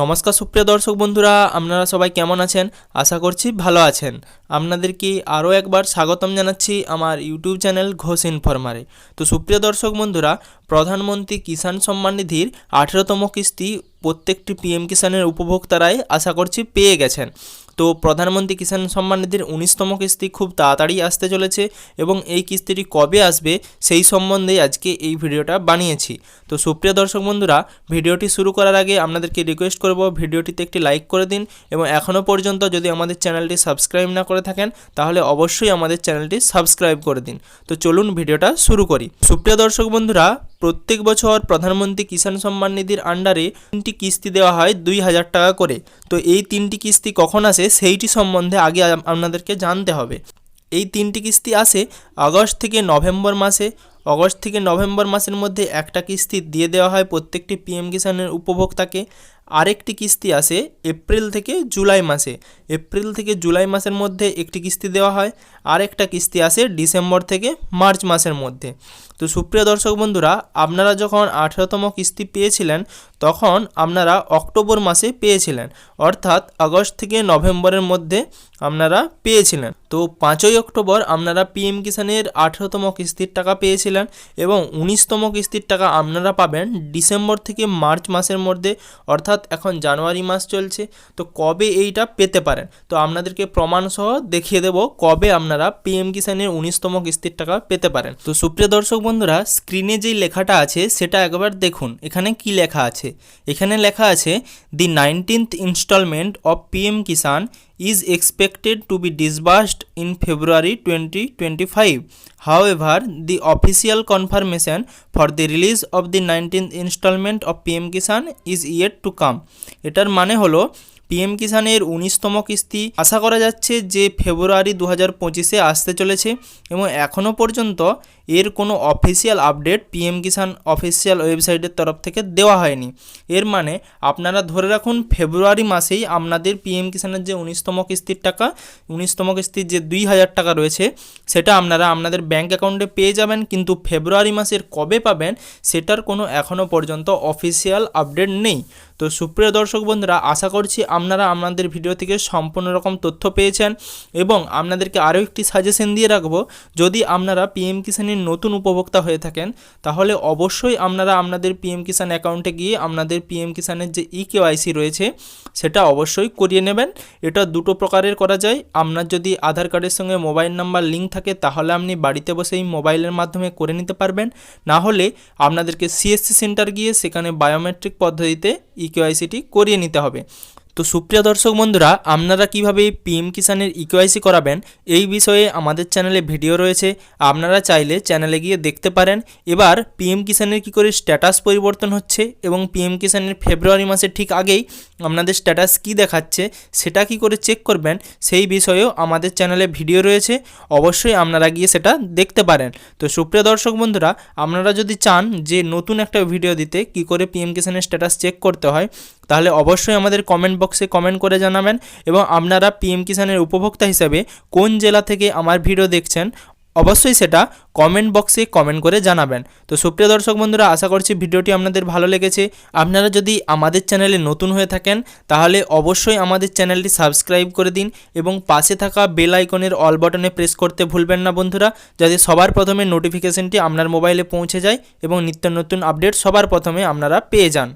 নমস্কার সুপ্রিয় দর্শক বন্ধুরা, আপনারা সবাই কেমন আছেন? আশা করছি ভালো আছেন। আপনাদেরকে আরও একবার স্বাগতম জানাচ্ছি আমার ইউটিউব চ্যানেল ঘোষ ইনফরমারে। তো সুপ্রিয় দর্শক বন্ধুরা, প্রধানমন্ত্রী কিষাণ সম্মান নিধির আঠেরোতম কিস্তি প্রত্যেকটি পিএম কিষাণের উপভোক্তারাই আশা করছি পেয়ে গেছেন। তো প্রধানমন্ত্রী কিষাণ সম্মান নিধির উনিশতম কিস্তি খুব তাড়াতাড়ি আসতে চলেছে এবং এই কিস্তিটি কবে আসবে সেই সম্বন্ধে আজকে এই ভিডিওটা বানিয়েছি। তো সুপ্রিয় দর্শক বন্ধুরা, ভিডিওটি শুরু করার আগে আপনাদেরকে রিকোয়েস্ট করব ভিডিওটিতে একটি লাইক করে দিন এবং এখনও পর্যন্ত যদি আমাদের চ্যানেলটি সাবস্ক্রাইব না করে থাকেন, তাহলে অবশ্যই আমাদের চ্যানেলটি সাবস্ক্রাইব করে দিন। তো চলুন ভিডিওটা শুরু করি। সুপ্রিয় দর্শক বন্ধুরা প্রত্যেক বছর প্রধানমন্ত্রী কিষাণ সম্মান নিধির আন্ডারে তিনটি কিস্তি দেওয়া হয় দুই হাজার টাকা করে। তো এই তিনটি কিস্তি কখন আসে সেইটি সম্বন্ধে আগে আপনাদেরকে জানতে হবে। এই তিনটি কিস্তি আসে আগস্ট থেকে নভেম্বর মাসে। আগস্ট থেকে নভেম্বর মাসের মধ্যে একটা কিস্তি দিয়ে দেওয়া হয় প্রত্যেকটি পিএম কিষাণের উপভোক্তাকে। আরেকটি কিস্তি আসে এপ্রিল থেকে জুলাই মাসে। এপ্রিল থেকে জুলাই মাসের মধ্যে একটি কিস্তি দেওয়া হয়, আরেকটা কিস্তি আসে ডিসেম্বর থেকে মার্চ মাসের মধ্যে। তো সুপ্রিয় দর্শক বন্ধুরা, আপনারা যখন আঠেরোতম কিস্তি পেয়েছিলেন, তখন আপনারা অক্টোবর মাসে পেয়েছিলেন, অর্থাৎ আগস্ট থেকে নভেম্বরের মধ্যে আপনারা পেয়েছিলেন। তো পাঁচই অক্টোবর আপনারা পিএম কিষাণের আঠেরোতম কিস্তির টাকা পেয়েছিলেন এবং উনিশতম কিস্তির টাকা আপনারা পাবেন ডিসেম্বর থেকে মার্চ মাসের মধ্যে, অর্থাৎ এখন জানুয়ারি মাস চলছে, তো কবে এইটা পেতে পারেন? তো আপনাদেরকে প্রমাণসহ দেখিয়ে দেব কবে আপনারা পিএম কিষাণের উনিশতম কিস্তির টাকা পেতে পারেন। তো সুপ্রিয় দর্শক বন্ধুরা, স্ক্রিনে যেই লেখাটা আছে, সেটা একবার দেখুন। এখানে কি লেখা আছে? এখানে লেখা আছে, the nineteenth instalment of PM Kisan is expected to be disbursed in February 2025. However, the official confirmation for the release of the 19th installment of PM Kisan is yet to come. এটার মানে হলো PM কিষাণের উনিশতম কিস্তি। আশা করা যাচ্ছে যে ফেব্রুয়ারি দু হাজার পঁচিশে আসতে চলেছে এবং এখনও পর্যন্ত এর কোনো official update PM Kisan official ওয়েবসাইটের তরফ থেকে দেওয়া হয়নি। এর মানে আপনারা ধরে রাখুন ফেব্রুয়ারি মাসেই আপনাদের পিএম কিষাণের যে উনিশতম কিস্তির টাকা, উনিশতম কিস্তির যে দুই হাজার টাকা রয়েছে, সেটা আপনারা আপনাদের ব্যাঙ্ক অ্যাকাউন্টে পেয়ে যাবেন, কিন্তু ফেব্রুয়ারি মাসের কবে পাবেন, সেটার কোনো এখনও পর্যন্ত অফিসিয়াল আপডেট নেই। তো সুপ্রিয় দর্শক বন্ধুরা, আশা করছি আপনারা আপনাদের ভিডিও থেকে সম্পূর্ণ রকম তথ্য পেয়েছেন এবং আপনাদেরকে আরও একটি সাজেশন দিয়ে রাখব, যদি আপনারা পিএম কিষাণের নতুন উপভোক্তা হয়ে থাকেন, তাহলে অবশ্যই আপনারা আপনাদের পিএম কিষাণ অ্যাকাউন্টে গিয়ে আপনাদের পিএম কিষাণের যে ই কেওয়াইসি রয়েছে, সেটা অবশ্যই করিয়ে নেবেন। এটা দুটো প্রকারের করা যায়। আপনার যদি আধার কার্ডের সঙ্গে মোবাইল নাম্বার লিঙ্ক থাকে, তাহলে আপনি বাড়িতে বসেই মোবাইলের মাধ্যমে করে নিতে পারবেন। না হলে আপনাদেরকে সিএসসি সেন্টার গিয়ে সেখানে বায়োমেট্রিক পদ্ধতিতে ইকেওয়াইসিটি করিয়ে নিতে হবে। তো সুপ্রিয় দর্শক বন্ধুরা, আপনারা কীভাবে পিএম কিষাণের ইকেওয়াইসি করাবেন, এই বিষয়ে আমাদের চ্যানেলে ভিডিও রয়েছে। আপনারা চাইলে চ্যানেলে গিয়ে দেখতে পারেন। এবার পিএম কিষানের কী করে স্ট্যাটাস পরিবর্তন হচ্ছে এবং পিএম কিষানের ফেব্রুয়ারি মাসের ঠিক আগেই আপনাদের স্ট্যাটাস কী দেখাচ্ছে, সেটা কি করে চেক করবেন, সেই বিষয়েও আমাদের চ্যানেলে ভিডিও রয়েছে। অবশ্যই আপনারা গিয়ে সেটা দেখতে পারেন। তো সুপ্রিয় দর্শক বন্ধুরা, আপনারা যদি চান যে নতুন একটা ভিডিও দিতে কি করে পিএম কিষানের স্ট্যাটাস চেক করতে হয় তাহলে অবশ্যই আমাদের কমেন্ট বক্সে কমেন্ট করে জানাবেন এবং আপনারা পিএম কিষাণের উপভোক্তা হিসেবে কোন জেলা থেকে আমার ভিডিও দেখছেন, অবশ্যই সেটা কমেন্ট বক্সে কমেন্ট করে জানাবেন। তো সুপ্রিয় দর্শক বন্ধুরা, আশা করছি ভিডিওটি আপনাদের ভালো লেগেছে। আপনারা যদি আমাদের চ্যানেলে নতুন হয়ে থাকেন, তাহলে অবশ্যই আমাদের চ্যানেলটি সাবস্ক্রাইব করে দিন এবং পাশে থাকা বেল আইকনের অল বাটনে প্রেস করতে ভুলবেন না বন্ধুরা, যাতে সবার প্রথমে নোটিফিকেশনটি আপনার মোবাইলে পৌঁছে যায় এবং নিত্য নতুন আপডেট সবার প্রথমে আপনারা পেয়ে যান।